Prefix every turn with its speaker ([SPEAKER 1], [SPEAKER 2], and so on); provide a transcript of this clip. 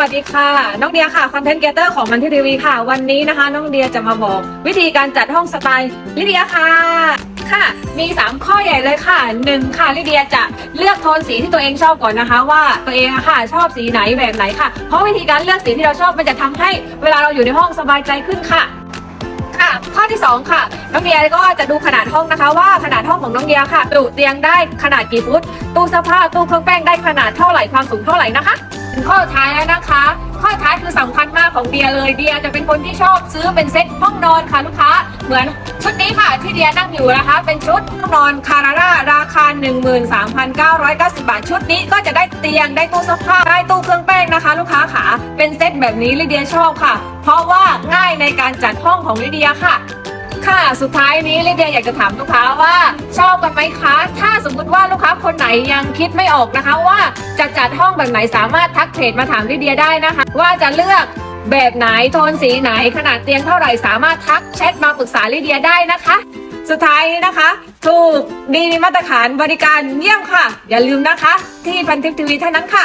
[SPEAKER 1] วัสดีค่ะ น้องเดียค่ะคอนเทนต์เกเตอร์ของมันทีทีวีค่ะ วันนี้นะคะ น้องเดียจะมาบอก วิธีการจัดห้องสไตล์ลิเดียค่ะค่ะ มี 3 ข้อใหญ่เลยค่ะ 1 ค่ะลิเดียจะเลือกโทนสีที่ตัวเองชอบก่อนนะคะ ว่าตัวเองอะค่ะชอบสีไหนแบบไหนค่ะ เพราะวิธีการเลือกสีที่เราชอบมันจะทำให้เวลาเราอยู่ในห้องสบายใจขึ้นค่ะค่ะข้อที่ 2 ค่ะ น้องเดียก็จะดูขนาดห้องนะคะ ว่าขนาดห้องของน้องเดียค่ะจุเตียงได้ขนาดกี่ฟุตตู้เสื้อผ้าตู้เครื่องแป้งได้ขนาดเท่าไหร่ความสูงเท่าไหร่นะคะ ข้อท้ายแล้วนะคะ ข้อท้ายคือสำคัญมากของเดียเลยเดียจะเป็นคนที่ชอบซื้อเป็นเซ็ตห้องนอนค่ะลูกค้า เหมือนชุดนี้ค่ะที่เดียนั่งอยู่นะคะ เป็นชุดห้องนอนคาราร่าราคา 13,990 บาท ชุดนี้ก็จะได้เตียงได้ตู้เสื้อผ้าได้ตู้เครื่องแป้งนะคะ ลูกค้าขาเป็นเซ็ตแบบนี้ลิเดียชอบค่ะ เพราะว่าง่ายในการจัดห้องของลิเดียค่ะค่ะ สุดท้ายนี้ลิเดียอยากจะถามลูกค้าว่าชอบกันไหมคะ ถ้าสมมติว่าลูกค้า คนไหนยังคิดไม่ออกนะคะว่าจะจัดห้องแบบไหนสามารถทักเพจมาถามลิเดียได้นะคะ ว่าจะเลือกแบบไหนโทนสีไหนขนาดเตียงเท่าไหร่สามารถทักแชทมาปรึกษาลิเดียได้นะคะ สุดท้ายนี้นะคะ ถูกดีมีมาตรฐานบริการเยี่ยมค่ะ อย่าลืมนะคะ ที่พันทิปทีวีเท่านั้นค่ะ